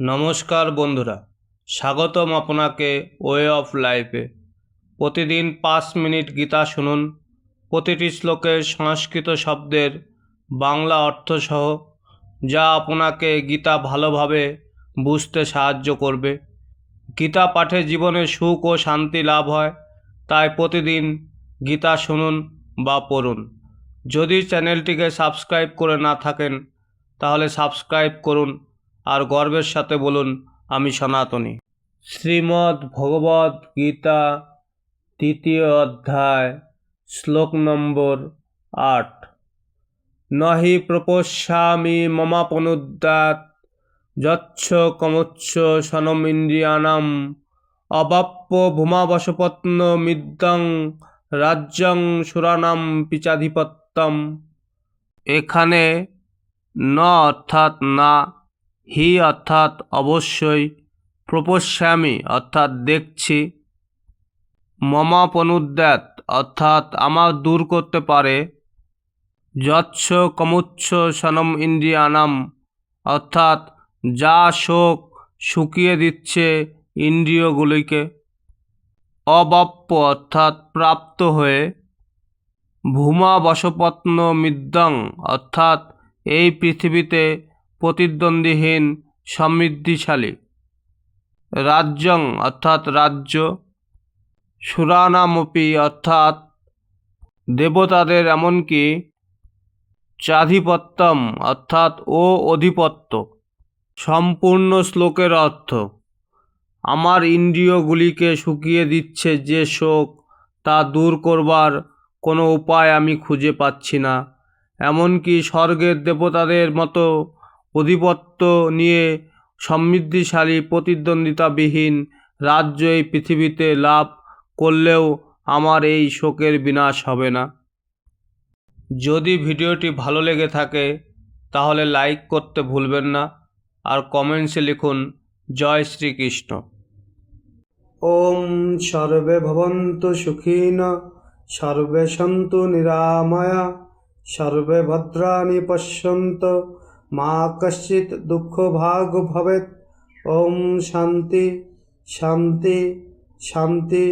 নমস্কার বন্ধুরা, স্বাগতম আপনাকে ওয়ে অফ লাইফে প্রতিদিন পাঁচ মিনিট গীতা শুনুন। প্রতিটি শ্লোকের সংস্কৃত শব্দের বাংলা অর্থসহ, যা আপনাকে গীতা ভালোভাবে বুঝতে সাহায্য করবে। গীতা পাঠে জীবনে সুখ ও শান্তি লাভ হয়, তাই প্রতিদিন গীতা শুনুন বা পড়ুন। যদি চ্যানেলটিকে সাবস্ক্রাইব করে না থাকেন, তাহলে সাবস্ক্রাইব করুন। আর গর্বের সাথে বলুন, আমি সনাতনী। শ্রীমদ্ ভগবদ গীতা, তৃতীয় অধ্যায়, শ্লোক নম্বর আট। নহি প্রপশ্যামি মমাপনুদ্যাত, যচ্ছ কমচ্ছ সনম ইন্দ্রিয়ানাম অবাপ্য ভূমাবশপত্ন মিদ্যং রাজ্যং সুরানাম পিচাধিপত্যম। এখানে ন অর্থাৎ না হি অর্থাৎ অবশ্যই প্রপশ্যামি অর্থাৎ দেখছি। মমাপনুদ্যাত অর্থাৎ আমার দূর করতে পারে। যচ্ছ কমুচ্ছ সনম ইন্দ্রিয়ানাম অর্থাৎ যা শোক শুকিয়ে দিচ্ছে ইন্দ্রিয়গুলিকে। অবাপ্য অর্থাৎ প্রাপ্ত হয়ে। ভূমা বশপত্ন মিদ্যং অর্থাৎ এই পৃথিবীতে প্রতিদ্বন্দ্বীহীন সমৃদ্ধিশালী। রাজ্যং অর্থাৎ রাজ্য। সুরানামপি অর্থাৎ দেবতাদের এমনকি চাধিপত্যম অর্থাৎ ও অধিপত্য। সম্পূর্ণ শ্লোকের অর্থ, আমার ইন্দ্রিয়গুলিকে শুকিয়ে দিচ্ছে যে শোক, তা দূর করবার কোনো উপায় আমি খুঁজে পাচ্ছি না। এমনকি স্বর্গের দেবতাদের মতো অধিপত্য নিয়ে সমৃদ্ধিশালী প্রতিদ্বন্দ্বিতাবিহীন রাজ্য এই পৃথিবীতে লাভ করলেও আমার এই শোকের বিনাশ হবে না। যদি ভিডিওটি ভালো লেগে থাকে, তাহলে লাইক করতে ভুলবেন না আর কমেন্টসে লিখুন, জয় শ্রীকৃষ্ণ। ওম সর্বে ভবন্তু সুখীন, সর্বে সন্তু নিরাময়া, সর্বে ভদ্রাণী পশ্যন্ত মা কশ্চিত দুঃখ ভাগ ভবেত ওম শান্তি শান্তি শান্তি।